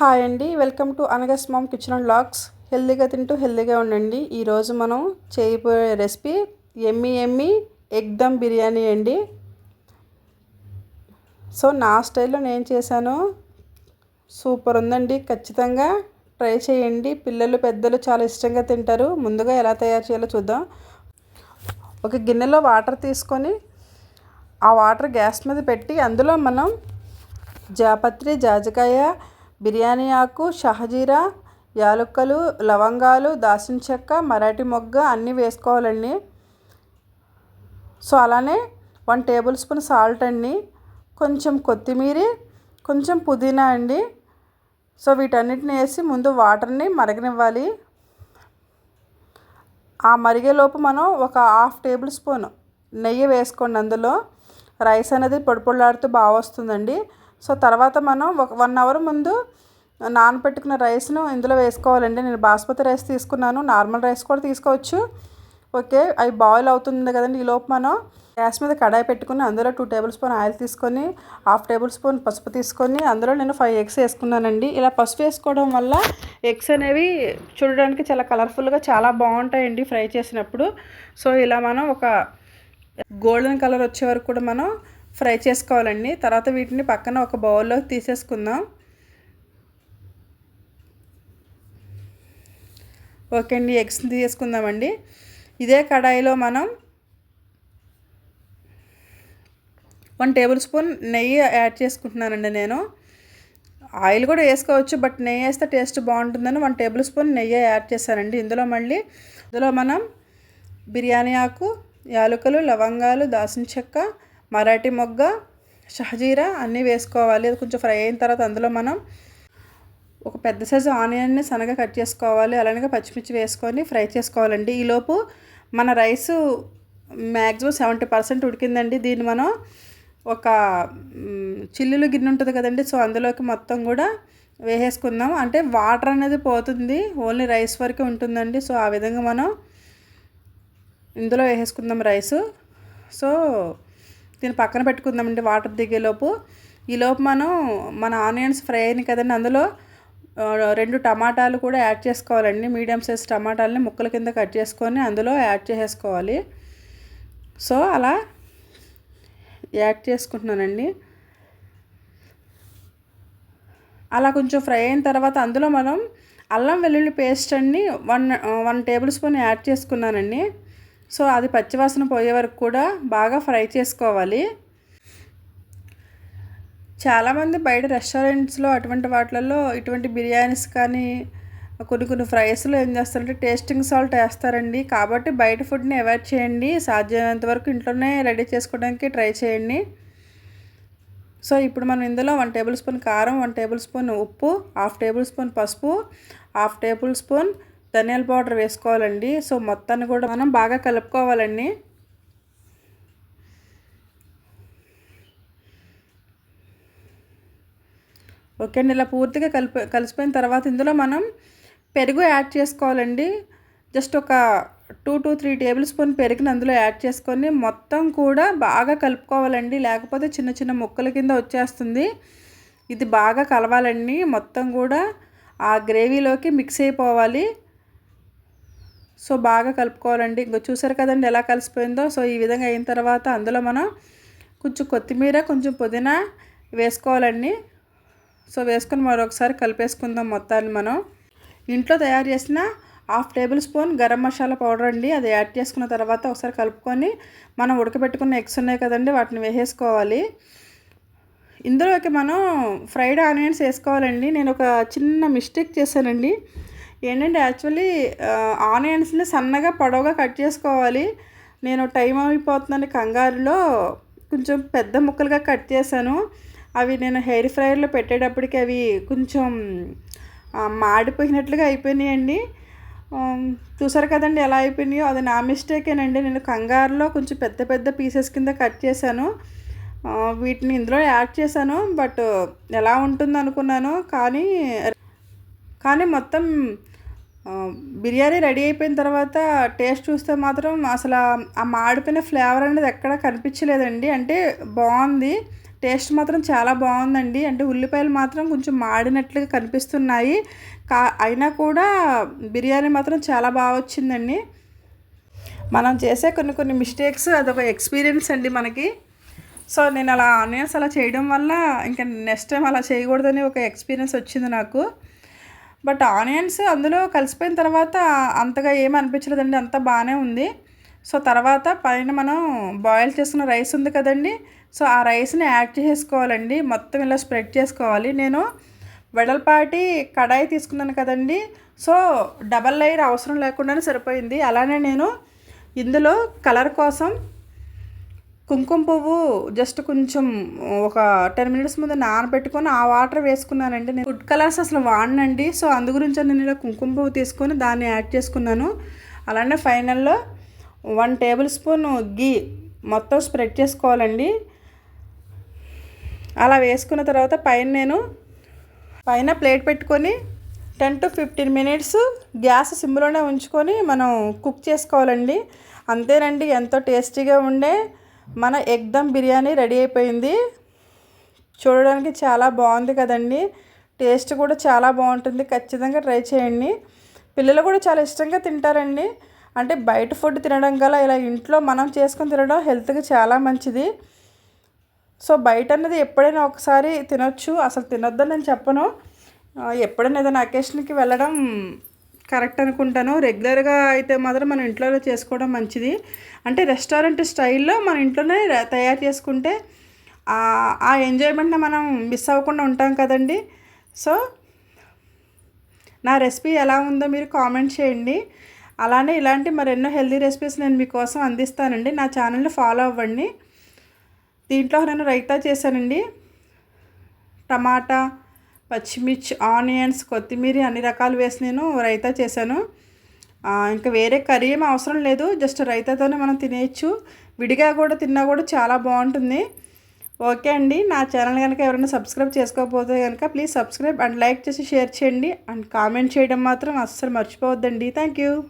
Hi అండి. Welcome to అనగస్ mom kitchen and lakhs. హెల్దీగా తింటూ హెల్దీగా ఉండండి. ఈరోజు మనం చేయబోయే recipe yummy yummy egg dum biryani అండి. సో నా స్టైల్లో నేను చేశాను. సూపర్ ఉందండి. ఖచ్చితంగా ట్రై చేయండి. పిల్లలు పెద్దలు చాలా ఇష్టంగా తింటారు. ముందుగా ఎలా తయారు చేయాలో చూద్దాం. ఒక గిన్నెలో వాటర్ తీసుకొని ఆ వాటర్ గ్యాస్ మీద పెట్టి అందులో మనం జాపత్రి జాజికాయ బిర్యానీ ఆకు షహజీరా యాలుక్కలు లవంగాలు దాల్చిన చెక్క మరాఠీ మొగ్గ అన్నీ వేసుకోవాలండి. సో అలానే వన్ టేబుల్ స్పూన్ సాల్ట్ అండి. కొంచెం కొత్తిమీర కొంచెం పుదీనా అండి. సో వీటన్నిటిని వేసి ముందు వాటర్ని మరగనివ్వాలి. ఆ మరిగేలోపు మనం ఒక హాఫ్ టేబుల్ స్పూన్ నెయ్యి వేసుకోండి అందులో. రైస్ అనేది పొడిపొడిలాడుతూ బాగా వస్తుందండి. సో తర్వాత మనం ఒక వన్ అవర్ ముందు నానబెట్టుకున్న రైస్ను ఇందులో వేసుకోవాలండి. నేను బాస్మతి రైస్ తీసుకున్నాను. నార్మల్ రైస్ కూడా తీసుకోవచ్చు. ఓకే అవి బాయిల్ అవుతుంది కదండి. ఈ లోపు మనం గ్యాస్ మీద కడాయి పెట్టుకుని అందులో టూ టేబుల్ స్పూన్ ఆయిల్ తీసుకొని హాఫ్ టేబుల్ స్పూన్ పసుపు తీసుకొని అందులో నేను ఫైవ్ ఎగ్స్ వేసుకున్నానండి. ఇలా పసుపు వేసుకోవడం వల్ల ఎగ్స్ అనేవి చూడడానికి చాలా కలర్ఫుల్గా చాలా బాగుంటాయండి ఫ్రై చేసినప్పుడు. సో ఇలా మనం ఒక గోల్డెన్ కలర్ వచ్చే వరకు కూడా మనం ఫ్రై చేసుకోవాలండి. తర్వాత వీటిని పక్కన ఒక బౌల్లో తీసేసుకుందాం. ఓకే అండి ఎగ్స్ తీసుకుందామండి. ఇదే కడాయిలో మనం వన్ టేబుల్ స్పూన్ నెయ్యి యాడ్ చేసుకుంటున్నానండి నేను. ఆయిల్ కూడా వేసుకోవచ్చు బట్ నెయ్యి వేస్తే టేస్ట్ బాగుంటుందని వన్ టేబుల్ స్పూన్ నెయ్యి యాడ్ చేశానండి. ఇందులో మళ్ళీ ఇందులో మనం బిర్యానీ ఆకు యాలకులు లవంగాలు దాసిన చెక్క మరాఠీ మొగ్గ షహజీరా అన్నీ వేసుకోవాలి. అది కొంచెం ఫ్రై అయిన తర్వాత అందులో మనం ఒక పెద్ద సైజు ఆనియన్ని సన్నగా కట్ చేసుకోవాలి. అలానే పచ్చిమిర్చి వేసుకొని ఫ్రై చేసుకోవాలండి. ఈలోపు మన రైసు మ్యాక్సిమం సెవెంటీ పర్సెంట్ ఉడికిందండి. దీన్ని మనం ఒక చిల్లులు గిన్నె ఉంటుంది కదండి. సో అందులోకి మొత్తం కూడా వేసేసుకుందాం. అంటే వాటర్ అనేది పోతుంది. ఓన్లీ రైస్ వరకే ఉంటుందండి. సో ఆ విధంగా మనం ఇందులో వేసేసుకుందాం రైసు. సో దీన్ని పక్కన పెట్టుకుందామండి వాటర్ దిగేలోపు ఈలోపు మనం మన ఆనియన్స్ ఫ్రై అయినాయి కదండి. అందులో రెండు టమాటాలు కూడా యాడ్ చేసుకోవాలండి. మీడియం సైజ్ టమాటాలని ముక్కల కింద కట్ చేసుకొని అందులో యాడ్ చేసేసుకోవాలి. సో అలా యాడ్ చేసుకుంటున్నానండి. అలా కొంచెం ఫ్రై అయిన తర్వాత అందులో మనం అల్లం వెల్లుల్లి పేస్ట్ అండి one one tablespoon add చేసుకున్నానండి. సో అది పచ్చివాసన పోయే వరకు కూడా బాగా ఫ్రై చేసుకోవాలి. చాలామంది బయట రెస్టారెంట్స్లో అటువంటి వాటిలలో ఇటువంటి బిర్యానీస్ కానీ కొన్ని కొన్ని ఫ్రైస్లో ఏం చేస్తారంటే టేస్టింగ్ సాల్ట్ వేస్తారండి. కాబట్టి బయట ఫుడ్ని అవాయిడ్ చేయండి. సాధ్యమైనంత వరకు ఇంట్లోనే రెడీ చేసుకోవడానికి ట్రై చేయండి. సో ఇప్పుడు మనం ఇందులో వన్ టేబుల్ స్పూన్ కారం వన్ టేబుల్ స్పూన్ ఉప్పు హాఫ్ టేబుల్ స్పూన్ పసుపు హాఫ్ టేబుల్ స్పూన్ ధనియాల పౌడర్ వేసుకోవాలండి. సో మొత్తాన్ని కూడా మనం బాగా కలుపుకోవాలండి. ఓకే అండి ఇలా పూర్తిగా కలిపి కలిసిపోయిన తర్వాత ఇందులో మనం పెరుగు యాడ్ చేసుకోవాలండి. జస్ట్ ఒక two to three tablespoon పెరుగుని అందులో యాడ్ చేసుకొని మొత్తం కూడా బాగా కలుపుకోవాలండి. లేకపోతే చిన్న చిన్న ముక్కల కింద వచ్చేస్తుంది. ఇది బాగా కలవాలండి. మొత్తం కూడా ఆ గ్రేవీలోకి మిక్స్ అయిపోవాలి. సో బాగా కలుపుకోవాలండి. ఇంకో చూసారు కదండి ఎలా కలిసిపోయిందో. సో ఈ విధంగా అయిన తర్వాత అందులో మనం కొంచెం కొత్తిమీర కొంచెం పుదీనా వేసుకోవాలండి. సో వేసుకొని మరొకసారి కలిపేసుకుందాం మొత్తాన్ని మనం. ఇంట్లో తయారు చేసిన half tablespoon garam masala powder అండి. అది యాడ్ చేసుకున్న తర్వాత ఒకసారి కలుపుకొని మనం ఉడకబెట్టుకున్న ఎగ్స్ ఉన్నాయి కదండి వాటిని వేసేసుకోవాలి. ఇందులోకి మనం ఫ్రైడ్ ఆనియన్స్ వేసుకోవాలండి. నేను ఒక చిన్న మిస్టేక్ చేశానండి. ఏంటంటే యాక్చువల్లీ ఆనియన్స్ని సన్నగా పొడవుగా కట్ చేసుకోవాలి. నేను టైం అయిపోతుందని కంగారులో. కొంచెం పెద్ద ముక్కలుగా కట్ చేశాను. అవి నేను హెయిర్ ఫ్రైయర్లో పెట్టేటప్పటికి అవి కొంచెం మాడిపోయినట్లుగా అయిపోయినాయండి. చూసారు కదండి ఎలా అయిపోయినాయో? అది నా మిస్టేకేనండి. నేను కంగారులో కొంచెం పెద్ద పెద్ద పీసెస్ కింద కట్ చేశాను. వీటిని ఇందులో యాడ్ చేశాను. బట్ ఎలా ఉంటుంది అనుకున్నాను కానీ కానీ మొత్తం బిర్యానీ రెడీ అయిపోయిన తర్వాత టేస్ట్ చూస్తే మాత్రం అసలు ఆ మాడిపోయిన ఫ్లేవర్ అనేది ఎక్కడ కనిపించలేదండి. అంటే బాగుంది. టేస్ట్ మాత్రం చాలా బాగుందండి. అంటే ఉల్లిపాయలు మాత్రం కొంచెం మాడినట్లుగా కనిపిస్తున్నాయి. కా అయినా కూడా బిర్యానీ మాత్రం చాలా బాగా వచ్చిందండి. మనం చేసే కొన్ని కొన్ని మిస్టేక్స్ అదొక ఎక్స్పీరియన్స్ అండి మనకి. సో నేను అలా ఆనియన్స్ అలా చేయడం వల్ల ఇంకా నెక్స్ట్ టైం అలా చేయకూడదని ఒక ఎక్స్పీరియన్స్ వచ్చింది నాకు. బట్ ఆనియన్స్ అందులో కలిసిపోయిన తర్వాత అంతగా ఏమి అనిపించలేదండి అంతా బాగానే ఉంది. సో తర్వాత పైన మనం బాయిల్ చేసుకున్న రైస్ ఉంది కదండి. సో ఆ రైస్ని యాడ్ చేసుకోవాలండి. మొత్తం ఇలా స్ప్రెడ్ చేసుకోవాలి. నేను వెడల్పాటి కడాయి తీసుకున్నాను కదండి. సో డబల్ లేయర్ అవసరం లేకుండానే సరిపోయింది. అలానే నేను ఇందులో కలర్ కోసం కుంకుమ పువ్వు జస్ట్ కొంచెం ఒక టెన్ మినిట్స్ ముందు నానబెట్టుకొని ఆ వాటర్ వేసుకున్నానండి. నేను ఫుడ్ కలర్స్ అసలు వాడినండి. సో అందు గురించి నేను ఇలా కుంకుమ పువ్వు తీసుకొని దాన్ని యాడ్ చేసుకున్నాను. అలానే ఫైనల్లో వన్ టేబుల్ స్పూన్ గీ మొత్తం స్ప్రెడ్ చేసుకోవాలండి. అలా వేసుకున్న తర్వాత పైన నేను పైన ప్లేట్ పెట్టుకొని ten to fifteen minutes gas సిమ్లోనే ఉంచుకొని మనం కుక్ చేసుకోవాలండి. అంతేనండి ఎంతో టేస్టీగా ఉండే మన ఎగ్దమ్ బిర్యానీ రెడీ అయిపోయింది. చూడడానికి చాలా బాగుంది కదండి. టేస్ట్ కూడా చాలా బాగుంటుంది. ఖచ్చితంగా ట్రై చేయండి. పిల్లలు కూడా చాలా ఇష్టంగా తింటారండి. అంటే బయట ఫుడ్ తినడం గల ఇలా ఇంట్లో మనం చేసుకొని తినడం హెల్త్కి చాలా మంచిది. సో బయట అన్నది ఎప్పుడైనా ఒకసారి తినొచ్చు. అసలు తినొద్దని నేను చెప్పను. ఎప్పుడైనా ఏదైనా అకేషన్కి వెళ్ళడం కరెక్ట్ అనుకుంటాను. రెగ్యులర్గా అయితే మాత్రం మనం ఇంట్లోనే చేసుకోవడం మంచిది. అంటే రెస్టారెంట్ స్టైల్లో మన ఇంట్లోనే తయారు చేసుకుంటే ఆ ఎంజాయ్మెంట్ని మనం మిస్ అవ్వకుండా ఉంటాం కదండి. సో నా రెసిపీ ఎలా ఉందో మీరు కామెంట్ చేయండి. అలానే ఇలాంటి మరెన్నో హెల్తీ రెసిపీస్ నేను మీకోసం అందిస్తానండి. నా ఛానల్ని ఫాలో అవ్వండి. దీంట్లో నేను రైతా చేశానండి. టమాటా పచ్చిమిర్చి ఆనియన్స్ కొత్తిమీర అన్ని రకాలు వేసి నేను రైతా చేశాను. ఇంకా వేరే కర్రీ ఏం అవసరం లేదు. జస్ట్ రైతాతోనే మనం తినేయచ్చు. విడిగా కూడా తిన్నా కూడా చాలా బాగుంటుంది. ఓకే అండి. నా ఛానల్ కనుక ఎవరైనా సబ్స్క్రైబ్ చేసుకోకపోతే కనుక ప్లీజ్ సబ్స్క్రైబ్ అండ్ లైక్ చేసి షేర్ చేయండి. అండ్ కామెంట్ చేయడం మాత్రం అస్సలు మర్చిపోవద్దండి. Thank you.